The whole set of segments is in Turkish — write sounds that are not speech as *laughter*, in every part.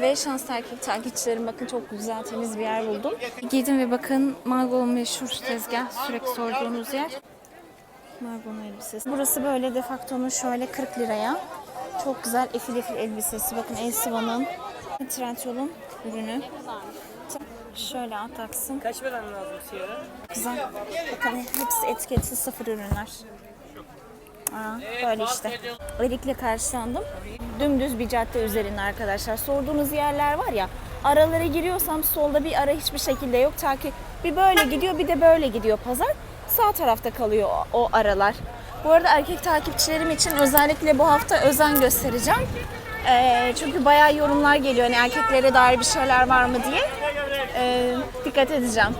Ve şanslı erkek takipçilerim bakın çok güzel temiz bir yer buldum. Giydim ve bakın Margot'un meşhur tezgah sürekli sorduğunuz yer. Margot'un elbisesi. Burası böyle defaktonun şöyle 40 liraya. Çok güzel efil efil elbisesi. Bakın Elsiva'nın Trendyol'un ürünü. Şöyle ataksın. Kaç veren lazım siyara? Güzel. Bakın hepsi etiketli sıfır ürünler. Aa, böyle işte. Erik'le karşılandım. Dümdüz bir cadde üzerinde arkadaşlar. Sorduğunuz yerler var ya. Aralara giriyorsam solda bir ara hiçbir şekilde yok. Ta ki bir böyle gidiyor bir de böyle gidiyor pazar. Sağ tarafta kalıyor o, o aralar. Bu arada erkek takipçilerim için özellikle bu hafta özen göstereceğim. Ee, çünkü bayağı yorumlar geliyor. Hani erkeklere dair bir şeyler var mı diye. Ee, dikkat edeceğim.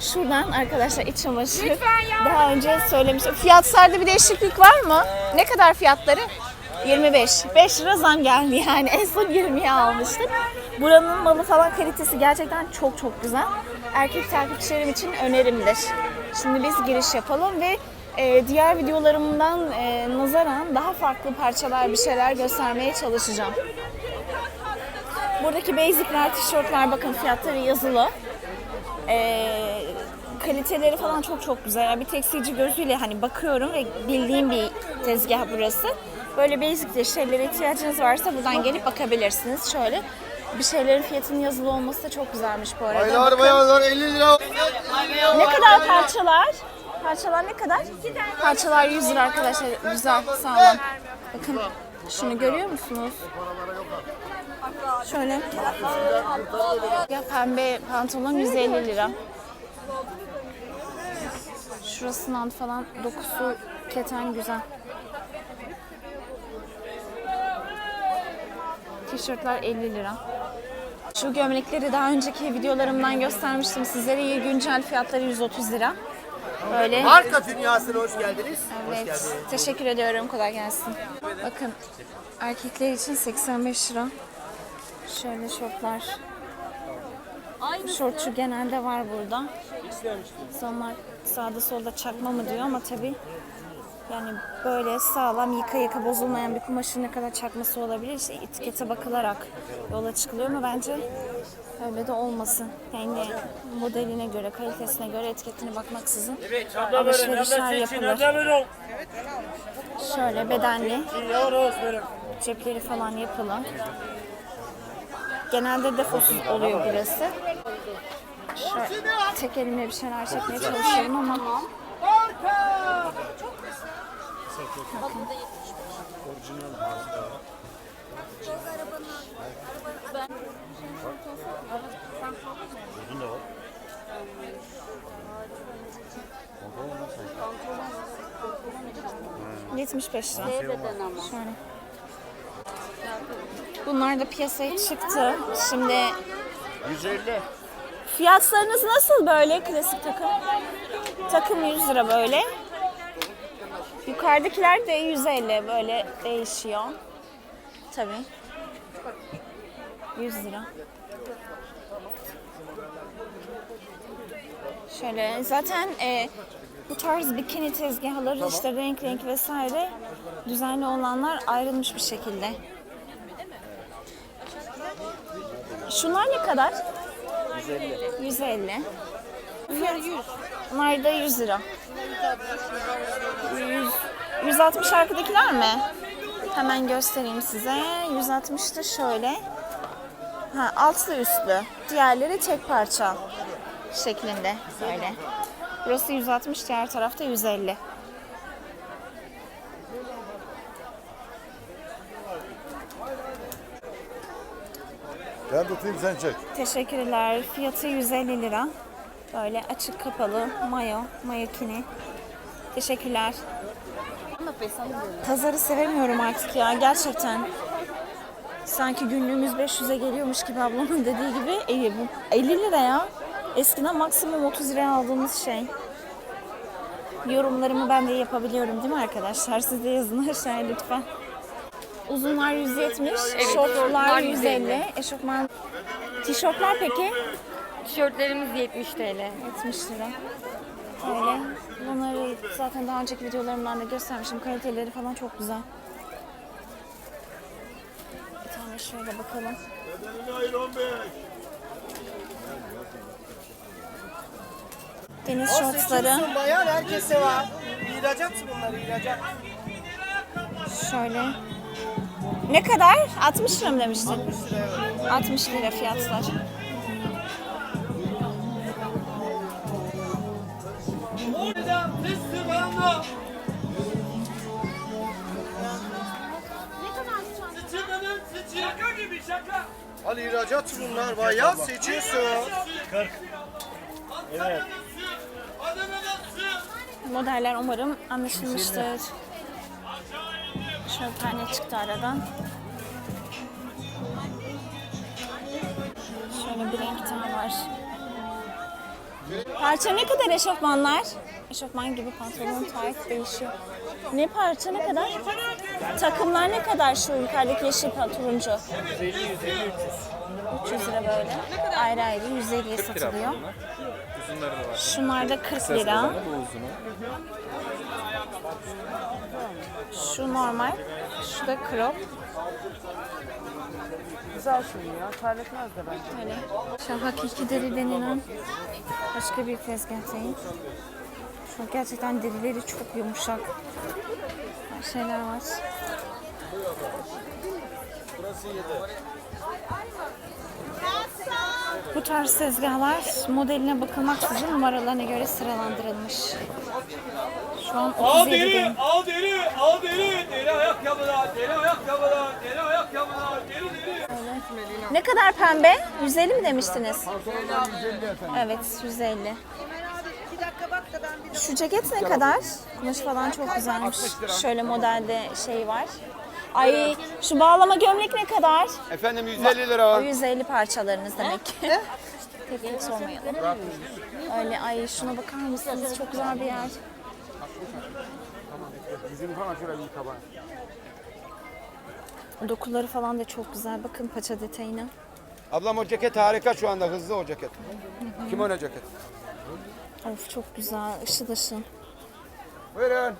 Şuradan arkadaşlar iç çamaşırı daha önce söylemiştim. Fiyatlarda bir değişiklik var mı? Ne kadar fiyatları? 25. 5 lira zam geldi yani. En son 20'ye almıştık. Buranın malı falan kalitesi gerçekten çok çok güzel. Erkek takipçilerim için önerimdir. Şimdi biz giriş yapalım ve e, diğer videolarımdan e, nazaran daha farklı parçalar bir şeyler göstermeye çalışacağım. Buradaki basicler, tişörtler bakın fiyatları yazılı. Ee, kaliteleri falan çok çok güzel. Bir tekstilci gözüyle hani bakıyorum ve bildiğim bir tezgah burası. Böyle basic de şeylere ihtiyacınız varsa buradan gelip bakabilirsiniz. Şöyle bir şeylerin fiyatının yazılı olması da çok güzelmiş bu arada. Aylar bayanlar 50 lira. Ne kadar parçalar? Parçalar ne kadar? Parçalar 100 lira arkadaşlar. Güzel, sağlam. Bakın şunu görüyor musunuz? Şöyle. Ya pembe pantolon 150 lira. Şurasından falan dokusu keten güzel. Tişörtler 50 lira. Şu gömlekleri daha önceki videolarımdan göstermiştim sizlere. İyi güncel fiyatları 130 lira. Böyle. Marka dünyasına hoş geldiniz. Evet. Teşekkür ediyorum. Kolay gelsin. Bakın erkekler için 85 lira. Şöyle şortlar. Şortçu genelde var burada. Sonra sağda solda çakma mı diyor ama tabi yani böyle sağlam yıka yıka bozulmayan bir kumaşın ne kadar çakması olabilir işte etikete bakılarak yola çıkılıyor ama bence öyle de olmasın. Yani modeline göre, kalitesine göre etiketine bakmaksızın alışverişler yapılır. Şöyle bedenli cepleri falan yapılı. Genelde defosuz oluyor burası. Şöyle tek elimle bir şeyler çekmeye çalışıyorum ama ...75 lira. Şöyle. Bunlar da piyasaya çıktı. Şimdi 150. Fiyatlarınız nasıl böyle klasik takım? Takım 100 lira böyle. Yukarıdakiler de 150 böyle değişiyor. Tabii. 100 lira. Şöyle zaten e, bu tarz bikini tezgahları işte renk renk vesaire düzenli olanlar ayrılmış bir şekilde. Şunlar ne kadar? 150. 150. Bunlar 100. Bunlar da 100 lira. 100, 160 arkadakiler mi? Hemen göstereyim size. 160 da şöyle. Ha, altlı üstlü. Diğerleri tek parça şeklinde böyle. Burası 160, diğer tarafta 150. Ben tutayım sen çek. Teşekkürler. Fiyatı 150 lira. Böyle açık kapalı mayo, mayokini. Teşekkürler. Pazarı sevemiyorum artık ya gerçekten. Sanki günlüğümüz 500'e geliyormuş gibi ablamın *laughs* dediği gibi e, bu 50 lira ya. Eskiden maksimum 30 liraya aldığımız şey. Yorumlarımı ben de yapabiliyorum değil mi arkadaşlar? Siz de yazın aşağıya lütfen. Uzunlar 170, şortlar 150, eşofman Tişörtler peki? Tişörtlerimiz 70 TL. 70 lira. Öyle. Bunları zaten daha önceki videolarımdan da göstermişim. Kaliteleri falan çok güzel. Bir tane şöyle bakalım. Deniz şortları. Bayan herkese var. İhracat bunlar ihracat. Şöyle. Ne kadar? 60 lira mı demiştin? 60 lira fiyatlar. Şaka gibi şaka. Ali ihracat bunlar bayan seçiyorsun. Evet. Adana nasıl? Modeller umarım anlaşılmıştır. Şöyle tane çıktı aradan. Şöyle bir renk daha var. Parça ne kadar eşofmanlar? Eşofman gibi pantolon tayt değişiyor. Ne parça ne kadar? Takımlar ne kadar şu yukarıdaki yeşil turuncu? 300 lira böyle. Ayrı ayrı 150'ye satılıyor. Şunlar da 40 lira. Şu normal. Şu da crop. Güzel şey ya. Terletmez de bence. Öyle. Şu hakiki deri denilen başka bir tezgahtayım. Şu gerçekten derileri çok yumuşak. Her şeyler var. Bu tarz tezgahlar modeline bakılmaksızın numaralarına göre sıralandırılmış. Şu an Al 37 deri, al deri, al deri. Deri ayakkabılar, deri ayakkabılar, deri ayakkabılar, deri deri. Ne kadar pembe? 150 mi demiştiniz? Evet 150. Şu ceket ne kadar? Kumaş falan çok güzelmiş. Şöyle modelde şey var. Ay şu bağlama gömlek ne kadar? Efendim 150 lira O 150 parçalarınız demek ki. Tek tek sormayalım. Öyle ay şuna bakar mısınız? Çok güzel bir yer. Dokuları falan da çok güzel. Bakın paça detayına. Ablam o ceket harika şu anda hızlı o ceket. Kim o ne ceket? Of çok güzel. Işıl ışıl. Buyurun.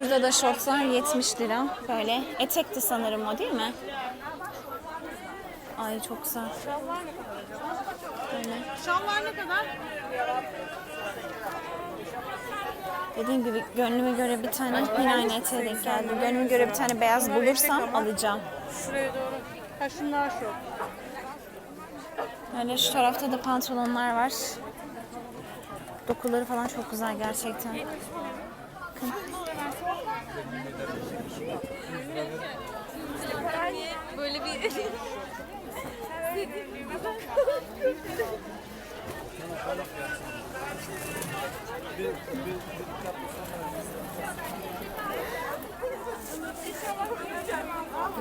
Burada da şortlar 70 lira. Böyle etekti sanırım o değil mi? Ay çok güzel. Böyle. Şalvar ne kadar? Dediğim gibi gönlüme göre bir tane yine aynı eteğe denk geldi. Gönlüme göre bir tane beyaz bulursam alacağım. Şuraya doğru. Ha şunlar şu. Böyle şu tarafta da pantolonlar var. Dokuları falan çok güzel gerçekten. Bakın. Böyle bir... *laughs* *laughs*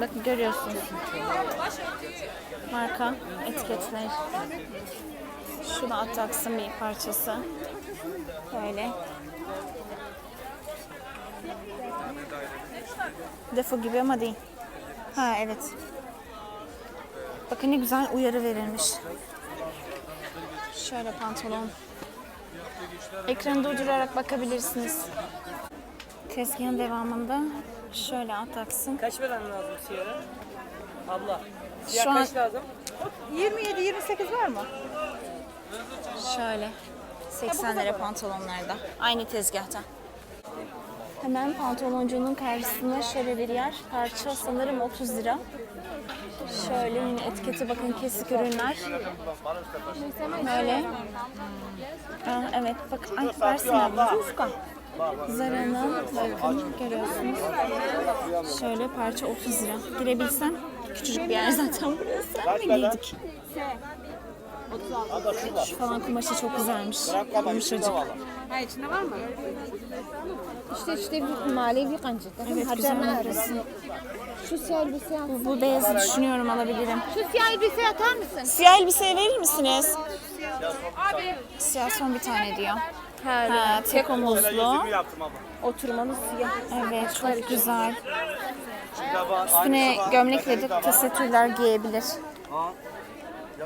Bakın görüyorsunuz. Marka etiketler. Şu da bir parçası. Böyle. Defo gibi ama değil. Ha evet. Bakın ne güzel uyarı verilmiş. Şöyle pantolon. Ekranı durdurarak bakabilirsiniz. Tezgahın devamında şöyle Ataks'ın. Kaç veren lazım siyara? Abla. Siyah Şu an lazım? 27-28 var mı? Şöyle 80 lira pantolonlarda. Aynı tezgahta. Hemen pantoloncunun karşısında şöyle bir yer. Parça sanırım 30 lira. Şöyle yine etiketi bakın kesik ürünler. Böyle. Aa, evet bakın ay versin abla. Zara'nın bakın görüyorsunuz. Şöyle parça 30 lira. Girebilsem küçücük bir yer zaten burası. Ama giydik. Şu falan kumaşı çok güzelmiş. Yumuşacık. İşte işte bir manevi kancık. Evet güzel. Şu siyah elbise Bu, bu beyazı düşünüyorum alabilirim. Şu siyah elbise atar mısın? Siyah elbise verir misiniz? Siyah son bir tane diyor. Ha, tek omuzlu. Oturmalı siyah. Evet çok güzel. Üstüne gömlekle de tesettürler giyebilir.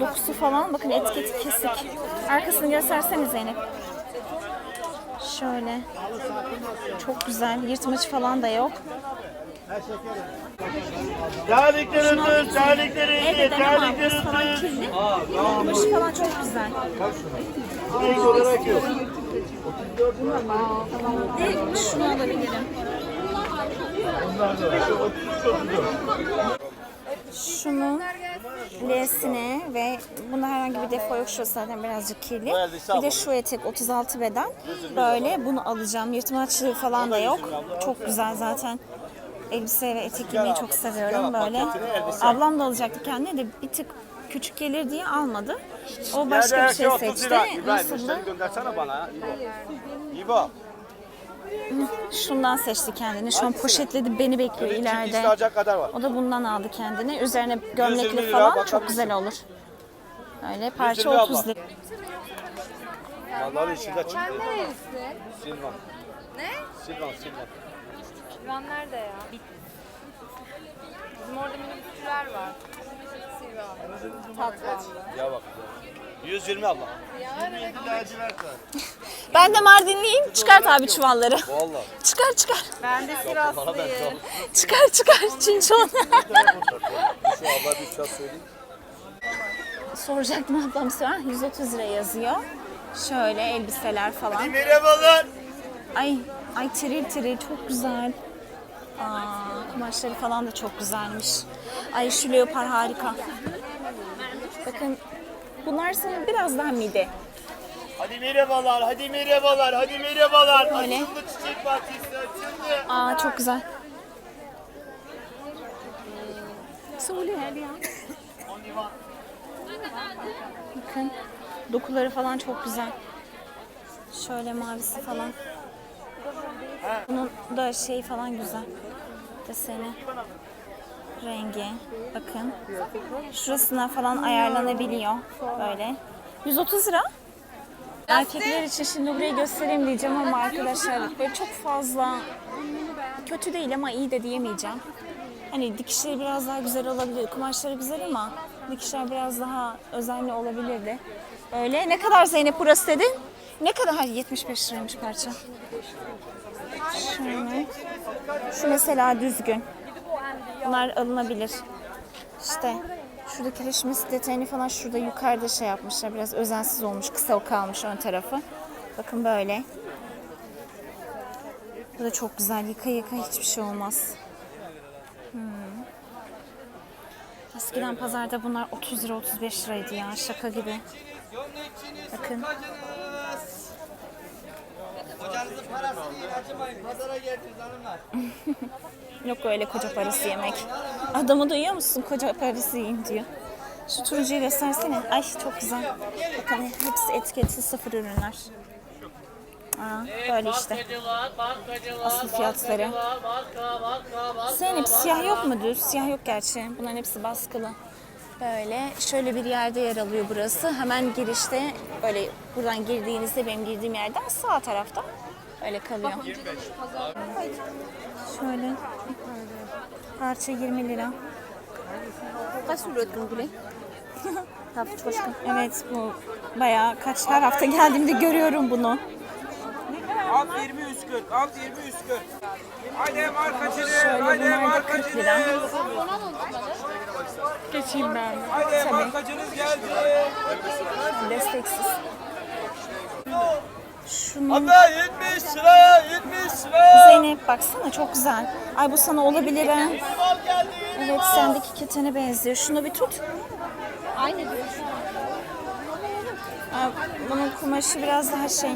Dokusu falan. Bakın etiketi kesik. Arkasını göstersene Zeynep. Şöyle. Çok güzel. Yırtmacı falan da yok. Terlikleri düz, terlikleri Evde deneme almış falan kirli. Kumaşı falan çok güzel. olarak yok. De şunu alabilirim. Şunu L'sine ve bunda herhangi bir defo yok. Şurası zaten birazcık kirli. Bir de şu etek 36 beden. Böyle bunu alacağım. Yırtmaçlı falan da yok. Çok güzel zaten. Elbise ve etek giymeyi çok seviyorum böyle. Ablam da alacaktı kendine de bir tık küçük gelir diye almadı. O başka bir şey seçti. Nasıldı? göndersene bana ya. İbo. Şundan seçti kendini. Şu an poşetledi beni bekliyor ileride. Kadar var. O da bundan aldı kendine. Üzerine 120 gömlekli lira, falan bakar çok güzel olur. Öyle parça 120 abla. 30 lira. Vallahi içinde çıktı. Neresi? Silvan. Ne? Silvan, Silvan. Sivan nerede ya? Bizim orada minibüsçüler var. Sivan. Tatlı. Ya bak. 120 abla. *laughs* Ben de Mardinliyim. Çıkart abi çuvalları. Vallahi. *laughs* Çıkar çıkar. Ben de Sivaslıyım. Çıkar çıkar. Çinçon. Şu abla bir çat söyleyeyim. Soracaktım ablam sonra 130 lira yazıyor. Şöyle elbiseler falan. Merhabalar. Ay ay tiril tiril çok güzel. Aa, kumaşları falan da çok güzelmiş. Ay şu leopar harika. Bakın bunlar sanırım biraz daha mide. Hadi merhabalar, hadi merhabalar, hadi merhabalar. Öyle. Açıldı çiçek bahçesi, açıldı. Aa çok güzel. Söyle her ya. Bakın dokuları falan çok güzel. Şöyle mavisi falan. Bunun da şey falan güzel. Deseni. Rengi. Bakın. Şurasına falan ayarlanabiliyor. Böyle. 130 lira. Erkekler için şimdi burayı göstereyim diyeceğim ama arkadaşlar böyle çok fazla kötü değil ama iyi de diyemeyeceğim. Hani dikişleri biraz daha güzel olabilir. Kumaşları güzel ama dikişler biraz daha özenli olabilirdi. Öyle. Ne kadar Zeynep burası dedin? Ne kadar? Hayır 75 liraymış parça. Şöyle. Şu mesela düzgün. Bunlar alınabilir. İşte şuradaki reşmis detayını falan şurada yukarıda şey yapmışlar. Biraz özensiz olmuş. Kısa kalmış ön tarafı. Bakın böyle. Bu da çok güzel. Yıka yıka hiçbir şey olmaz. Hmm. Eskiden pazarda bunlar 30 lira 35 liraydı ya. Şaka gibi. Bakın. Hocanızın parası değil acımayın. Pazara geldiniz hanımlar. *laughs* Yok öyle koca parası yemek. Adamı duyuyor musun? Koca parası yiyin diyor. Şu turuncuyu göstersene. Ay çok güzel. Bakın hepsi etiketsiz sıfır ürünler. Aa, böyle işte. Asıl fiyatları. marka. Zeynep siyah yok mu düz? Siyah yok gerçi. Bunların hepsi baskılı. Böyle şöyle bir yerde yer alıyor burası. Hemen girişte böyle buradan girdiğinizde benim girdiğim yerden sağ tarafta öyle kalıyor. Şöyle parça 20 lira. Kaç? *laughs* Hafif başkan. Evet bu bayağı kaç her hafta geldiğimde görüyorum bunu. Alt 20 140, alt 20 140. Haydi markacını, Şöyle haydi bunlar da 40 lira. markacını. Geçeyim ben. Haydi Tabii markacınız geldi. desteksiz. Şunun Hatta 70 liraya, 70 liraya. Zeynep baksana çok güzel. Ay bu sana olabilir ha. Evet sendeki ketene benziyor. Şunu bir tut. Aynı diyor. Aa, bunun kumaşı biraz daha şey.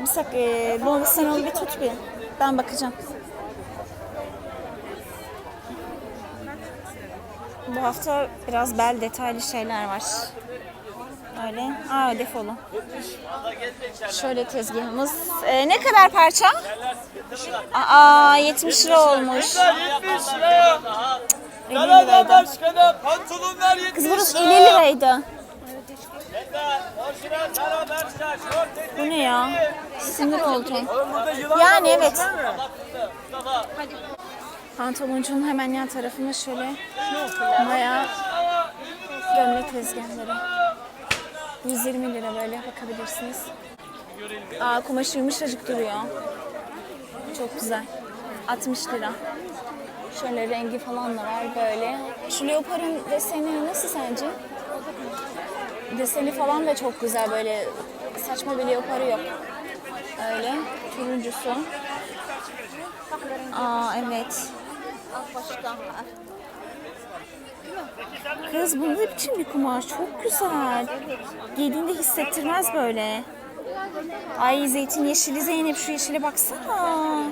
Bir sak, e, bunu sen onu bir tut bir. Ben bakacağım. Bu hafta biraz bel detaylı şeyler var. Öyle. Aa defolu. Şöyle tezgahımız. Ee, ne kadar parça? Aa 70 lira olmuş. 70 lira. 50 Belediye liraydı. başkanı pantolonlar 70 Kız burası 50 liraydı. Bu ne ya? Sinir oldum. Yani evet. değil mi? Pantoloncuğun hemen yan tarafında şöyle bayağı gömlek tezgahları. 120 lira böyle bakabilirsiniz. Aa kumaş yumuşacık duruyor. Çok güzel. 60 lira. Şöyle rengi falan da var böyle. Şu leoparın deseni nasıl sence? Deseni falan da çok güzel böyle saçma bir leoparı yok. Öyle turuncusu. Aa evet. Kız bu ne biçim bir kumaş? Çok güzel. Giydiğinde hissettirmez böyle. Ay zeytin yeşili Zeynep şu yeşile baksana.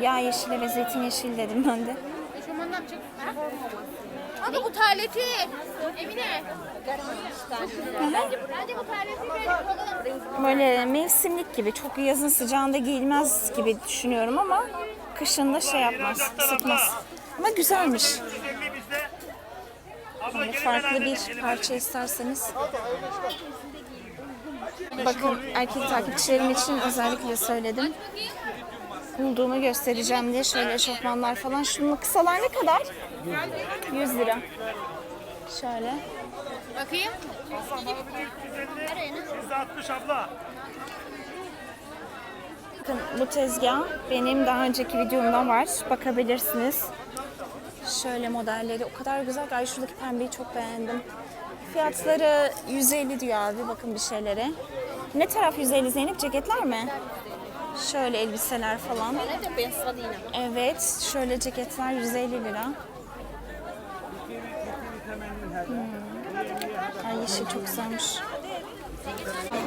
Ya yeşile ve zeytin yeşil dedim ben de. Hadi bu taleti. Emine. Böyle mevsimlik gibi çok yazın sıcağında giyilmez gibi düşünüyorum ama kışında şey yapmaz, ısıtmaz. Ama güzelmiş. Böyle farklı bir parça isterseniz. Bakın erkek takipçilerim için özellikle söyledim. Bulduğumu göstereceğim diye şöyle eşofmanlar falan. Şunun kısalar ne kadar? 100 lira. Şöyle. Bakayım. Bakın bu tezgah benim daha önceki videomda var. Bakabilirsiniz. Şöyle modelleri o kadar güzel. Ay şuradaki pembeyi çok beğendim. Fiyatları 150 diyor abi bakın bir şeylere. Ne taraf 150 Zeynep? Ceketler mi? Şöyle elbiseler falan. Evet, şöyle ceketler 150 lira. Hmm. Ay yeşil çok güzelmiş.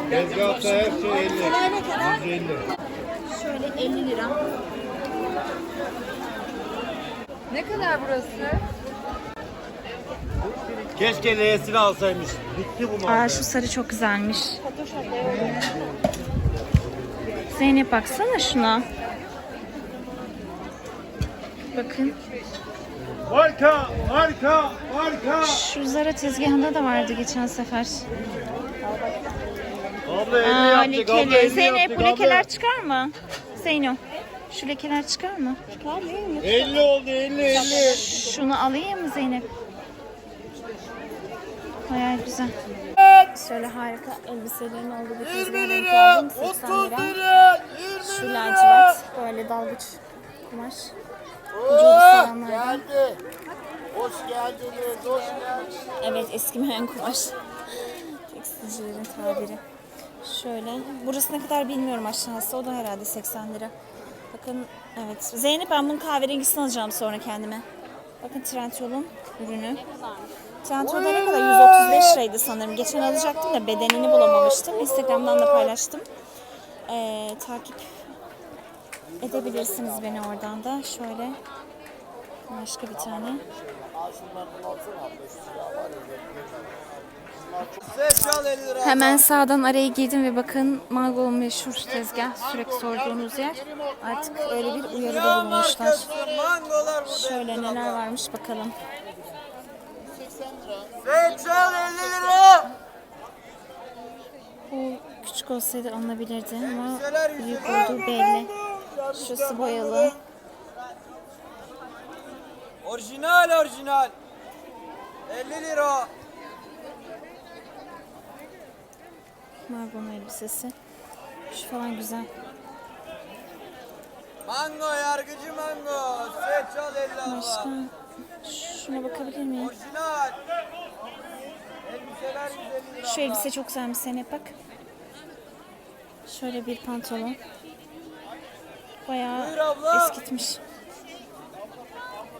Tezgahta her şey 50. Şöyle 50 lira. Ne kadar burası? Keşke L'sini alsaymış. Bitti bu Aa şu sarı çok güzelmiş. Zeynep baksana şuna. Bakın. Marka, marka, marka. Şu Zara tezgahında da vardı geçen sefer. Abla 50 Aa yaptık, abla lekeli. 50 Zeynep yaptık, bu abla. lekeler çıkar mı? Zeyno. Şu lekeler çıkar mı? 50 oldu 50 50. Şunu alayım mı Zeynep? Bayağı güzel. Şöyle harika elbiselerin olduğu bir tezgaha denk geldim. 80 lira. Şu lacivert böyle dalgıç kumaş. Ucuz sayanlardan. Hoş geldiniz, hoş geldiniz. Evet eskimeyen kumaş. Tekstilcilerin tabiri. Şöyle. Burası ne kadar bilmiyorum aşağısı. O da herhalde 80 lira. Bakın evet. Zeynep ben bunun kahverengisini alacağım sonra kendime. Bakın Trendyol'un ürünü. Trendyol'da ne kadar? 135 liraydı sanırım. Geçen alacaktım da bedenini bulamamıştım. Instagram'dan da paylaştım. Ee, takip edebilirsiniz beni oradan da. Şöyle başka bir tane. Seçal 50 lira. Hemen sağdan araya girdim ve bakın Mango'nun meşhur tezgah sürekli sorduğunuz yer. Artık öyle bir uyarıda burada. Şöyle neler varmış bakalım. Seçal 50 lira. Bu küçük olsaydı alınabilirdi ama büyük olduğu belli. Şurası boyalı. Orijinal orijinal. 50 lira. Mango'nun elbisesi. Şu falan güzel. Mango yargıcı mango. 50 abla. Başka şuna bakabilir miyim? Orijinal. Elbiseler 150 lira. Şu elbise çok güzelmiş Zeynep bak. Şöyle bir pantolon. Bayağı Buyur abla. eskitmiş.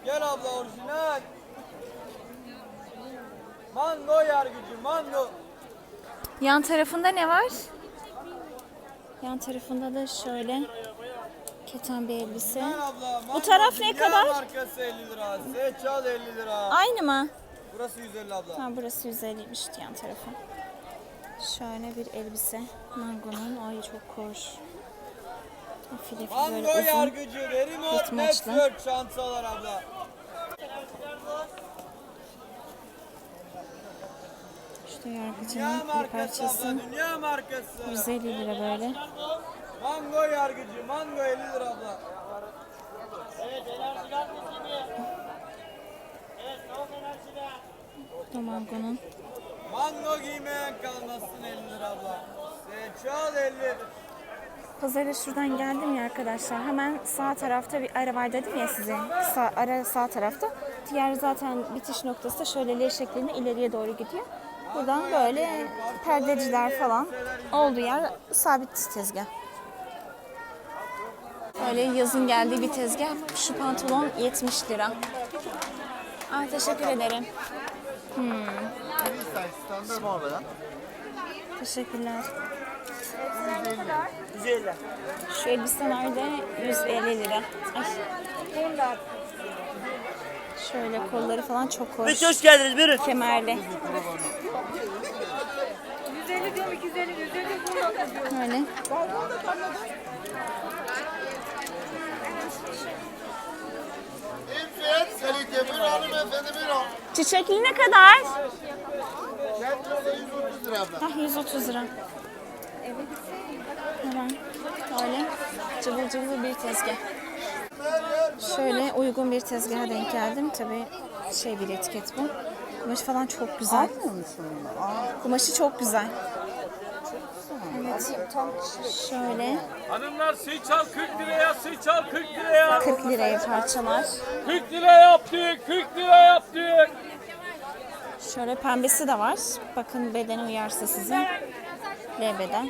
Gel abla orijinal. Mango yargıcı mango. Yan tarafında ne var? Yan tarafında da şöyle keten bir elbise. Abla. Bu taraf ne kadar? markası 50 lira. Seçal 50 lira. Aynı mı? Burası 150 abla. Ha burası 150'ymiş yan tarafı. Şöyle bir elbise. Mango'nun. Ay çok hoş. File Mango yargıcı, Verimot, Yırtmaçlı. Network çantalar abla. İşte Dünya yargıcının bir markası parçası. abla, dünya markası. 150 lira böyle. Mango yargıcı, mango 50 lira abla. Bu Mango'nun. Mango giymeyen kalmasın 50 lira abla. Seçal 50. Pazara şuradan geldim ya arkadaşlar. Hemen sağ tarafta bir ara var dedim ya size. Sağ, ara sağ tarafta. Diğer zaten bitiş noktası şöyle L şeklinde ileriye doğru gidiyor. Buradan böyle perdeciler falan olduğu yer sabit tezgah. Böyle yazın geldiği bir tezgah. Şu pantolon 70 lira. Ay teşekkür ederim. Teşekkürler. 150. Şu elbiseler de 150 lira. Ay. Şöyle kolları falan çok hoş. hoş geldiniz buyurun. Kemerli. 150 diyorum 250 150 diyorum. Öyle. Bir al. Çiçekli ne kadar? Kendinize 130 lira abla. Hah 130 lira. Hemen öyle cıvıl cıvıl bir tezgah. Şöyle uygun bir tezgaha denk geldim. Tabii şey bir etiket bu. Kumaşı falan çok güzel. Kumaşı çok güzel. Evet. Şöyle Hanımlar sıçal 40 liraya, sıçal 40 liraya. 40 liraya parçalar. 40 lira yaptık, 40 lira yaptık. Şöyle pembesi de var. Bakın bedeni uyarsa size. L beden.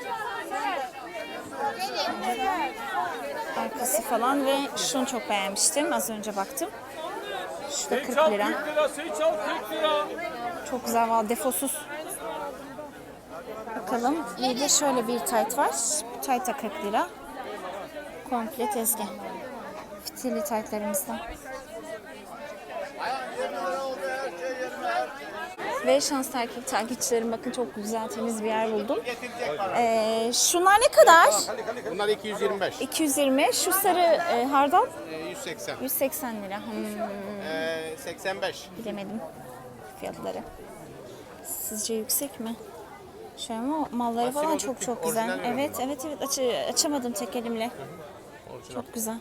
Arkası falan ve şunu çok beğenmiştim. Az önce baktım. Da 40 Sıçal lira. 40 lira, sıçal 40 lira. Çok güzel valla defosuz. Bakalım. Bir de şöyle bir tayt var. Bu tayt da 40 lira. Komple tezgah. Fitilli taytlarımızdan. Ve şans takip takipçilerim bakın çok güzel temiz bir yer buldum. Ee, şunlar ne kadar? Bunlar 225. 220. Şu sarı e, hardal Ee, 180. 180 lira. Hmm, Ee, 85. bilemedim fiyatları. Sizce yüksek mi? Şu ama malları falan çok çok güzel. Evet evet evet Açı- açamadım tek elimle. Çok güzel.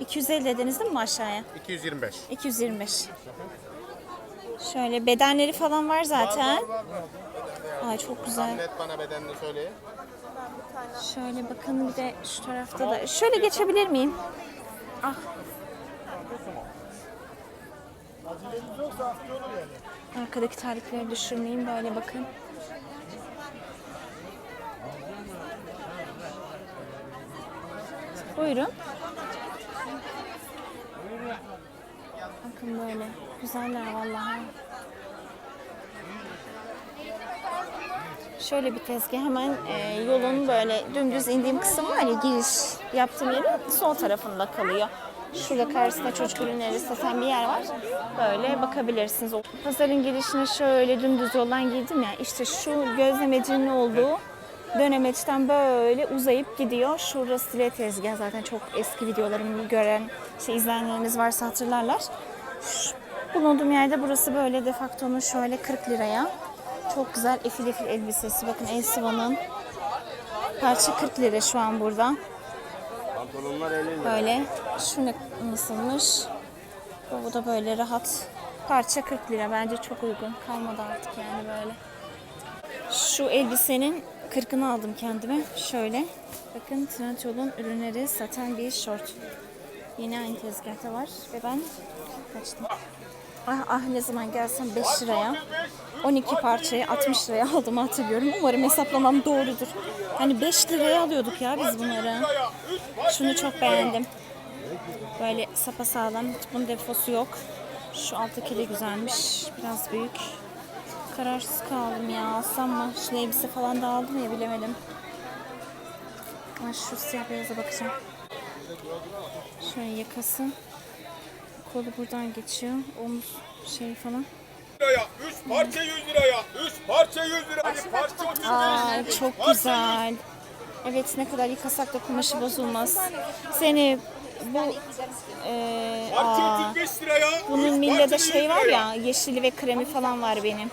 250 dediniz değil mi aşağıya? 225. 225. Şöyle bedenleri falan var zaten. Ay çok güzel. Net bana bedenini söyle. Şöyle bakın bir de şu tarafta da. Şöyle geçebilir miyim? Ah. Arkadaki tarifleri düşürmeyeyim böyle bakın. Buyurun. Bakın böyle. Güzeller vallahi. Şöyle bir tezgah hemen e, yolun böyle dümdüz indiğim kısım var ya giriş yaptığım yerin sol tarafında kalıyor. Şurada karşısında çocuk ürünleri satan bir yer var. Böyle bakabilirsiniz. Pazarın girişine şöyle dümdüz yoldan girdim ya işte şu gözlemecinin olduğu dönemeçten böyle uzayıp gidiyor. Şurası dile tezgah zaten çok eski videolarımı gören şey izleyenleriniz varsa hatırlarlar. Bulunduğum yerde burası böyle defaktonun şöyle 40 liraya. Çok güzel efil efil elbisesi. Bakın Elsiva'nın parça 40 lira şu an burada. Pantolonlar 50 lira. Böyle şu ne nasılmış? Bu da böyle rahat. Parça 40 lira bence çok uygun. Kalmadı artık yani böyle. Şu elbisenin 40'ını aldım kendime. Şöyle. Bakın Trendyol'un ürünleri satan bir şort. Yine aynı tezgahta var ve ben kaçtım. Ah ah ne zaman gelsem 5 liraya 12 parçayı 60 liraya aldım hatırlıyorum. Umarım hesaplamam doğrudur. Hani 5 liraya alıyorduk ya biz bunları. Şunu çok beğendim. Böyle sapasağlam. Bunun defosu yok. Şu alttaki de güzelmiş. Biraz büyük. Kararsız kaldım ya. Alsam mı? Şu elbise falan da aldım ya bilemedim. Ama şu siyah beyaza bakacağım. Şöyle yakası. Kolu buradan geçiyor. Omuz şey falan. liraya. Üç parça 100 liraya. Üç parça 100 lira. Hadi parça 35. Ay çok güzel. Evet ne kadar yıkasak da kumaşı bozulmaz. Seni bu e, aa, 35 liraya. bunun millede şey 100 var liraya. ya yeşili ve kremi falan var benim.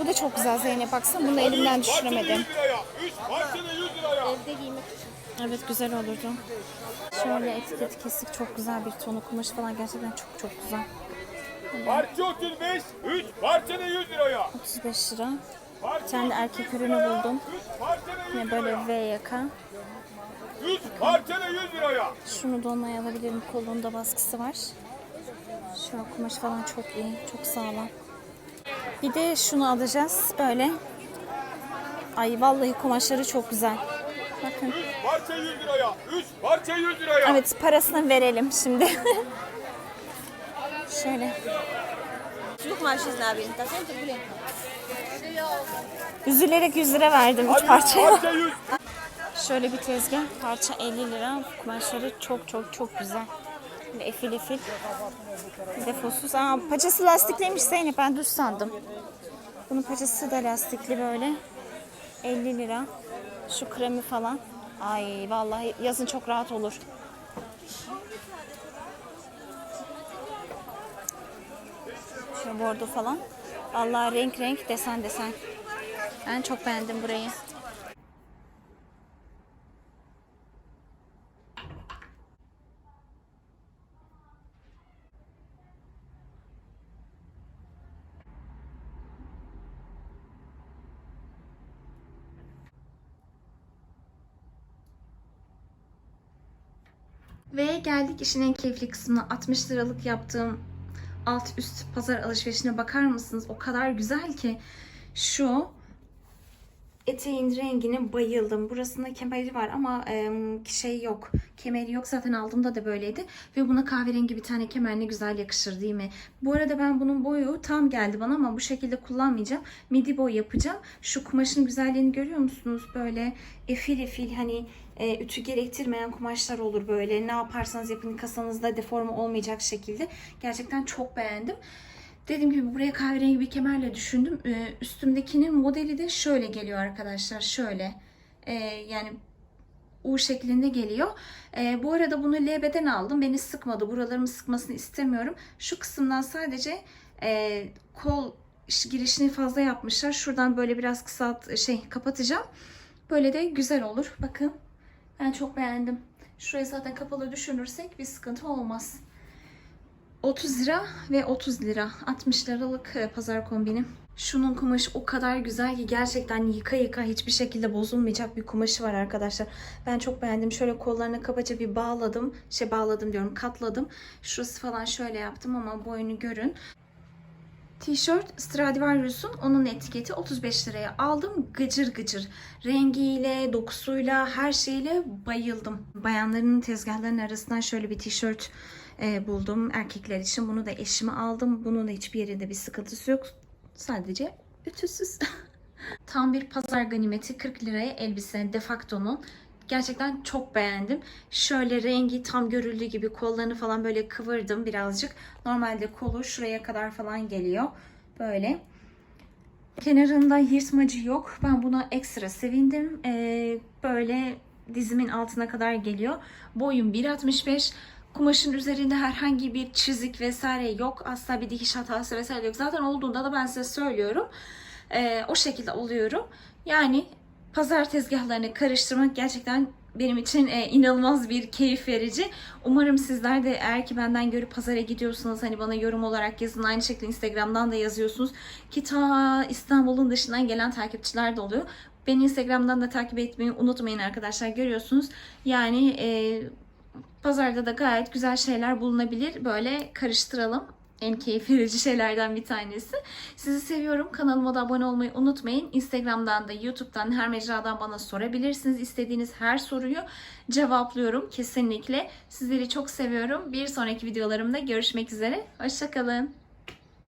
Bu da çok güzel Zeynep baksana bunu elimden Üç parça da düşüremedim. 100 liraya. Üç da 100. Evet güzel olurdu. Şöyle etiket kesik çok güzel bir tonu kumaşı falan gerçekten çok çok güzel. Parça 35. Üç parça da 100 liraya. 35 lira. Bir tane de erkek 35 ürünü buldum. Da 100 Yine böyle. V yaka. Üç parça da 100 liraya. Şunu donmaya alabilirim. Kolunda baskısı var. Şu an kumaş falan çok iyi. Çok sağlam. Bir de şunu alacağız. Böyle. Ay vallahi kumaşları çok güzel. Bakın. Parça 100 liraya. Üç parça 100 liraya. Evet parasını verelim şimdi. Şöyle. Üzülerek 100 lira verdim 3 parçaya. Parça 100. Şöyle bir tezgah. Parça 50 lira. Kumaşları çok çok çok güzel. Böyle efil efil. Defosuz. Aa, paçası lastikliymiş Zeynep. Ben düz sandım. Bunun paçası da lastikli böyle. 50 lira. Şu kremi falan. Ay vallahi yazın çok rahat olur. Şöyle bordo falan. Allah renk renk desen desen. Ben çok beğendim burayı. Ve geldik işin en keyifli kısmına. 60 liralık yaptığım alt üst pazar alışverişine bakar mısınız? O kadar güzel ki şu eteğin rengine bayıldım. Burasında kemeri var ama e, şey yok. Kemeri yok. Zaten aldığımda da böyleydi. Ve buna kahverengi bir tane kemer ne güzel yakışır değil mi? Bu arada ben bunun boyu tam geldi bana ama bu şekilde kullanmayacağım. Midi boy yapacağım. Şu kumaşın güzelliğini görüyor musunuz? Böyle efil efil hani e, ütü gerektirmeyen kumaşlar olur böyle. Ne yaparsanız yapın kasanızda deforme olmayacak şekilde. Gerçekten çok beğendim. Dediğim gibi buraya kahverengi bir kemerle düşündüm. Ee, üstümdekinin modeli de şöyle geliyor arkadaşlar. Şöyle. Ee, yani U şeklinde geliyor. Ee, bu arada bunu LB'den aldım. Beni sıkmadı. Buralarımı sıkmasını istemiyorum. Şu kısımdan sadece e, kol girişini fazla yapmışlar. Şuradan böyle biraz kısalt şey kapatacağım. Böyle de güzel olur. Bakın. Ben çok beğendim. Şurayı zaten kapalı düşünürsek bir sıkıntı olmaz. 30 lira ve 30 lira. 60 liralık e, pazar kombini. Şunun kumaşı o kadar güzel ki gerçekten yıka yıka hiçbir şekilde bozulmayacak bir kumaşı var arkadaşlar. Ben çok beğendim. Şöyle kollarına kabaca bir bağladım. Şey bağladım diyorum katladım. Şurası falan şöyle yaptım ama boyunu görün. Tişört Stradivarius'un onun etiketi 35 liraya aldım. Gıcır gıcır. Rengiyle, dokusuyla, her şeyle bayıldım. Bayanların tezgahlarının arasından şöyle bir tişört e, buldum erkekler için. Bunu da eşime aldım. Bunun da hiçbir yerinde bir sıkıntısı yok. Sadece ütüsüz. *laughs* Tam bir pazar ganimeti 40 liraya elbise defaktonun. Gerçekten çok beğendim. Şöyle rengi tam görüldüğü gibi kollarını falan böyle kıvırdım birazcık. Normalde kolu şuraya kadar falan geliyor. Böyle. Kenarında yırtmacı yok. Ben buna ekstra sevindim. Ee, böyle dizimin altına kadar geliyor. Boyum 1.65. Kumaşın üzerinde herhangi bir çizik vesaire yok. Asla bir dikiş hatası vesaire yok. Zaten olduğunda da ben size söylüyorum. Ee, o şekilde oluyorum. Yani pazar tezgahlarını karıştırmak gerçekten benim için e, inanılmaz bir keyif verici. Umarım sizler de eğer ki benden görüp pazara gidiyorsanız hani bana yorum olarak yazın. Aynı şekilde Instagram'dan da yazıyorsunuz. Ki ta İstanbul'un dışından gelen takipçiler de oluyor. Beni Instagram'dan da takip etmeyi unutmayın arkadaşlar. Görüyorsunuz. Yani e, pazarda da gayet güzel şeyler bulunabilir. Böyle karıştıralım. En keyif verici şeylerden bir tanesi. Sizi seviyorum. Kanalıma da abone olmayı unutmayın. Instagram'dan da YouTube'dan her mecradan bana sorabilirsiniz. İstediğiniz her soruyu cevaplıyorum kesinlikle. Sizleri çok seviyorum. Bir sonraki videolarımda görüşmek üzere. Hoşçakalın.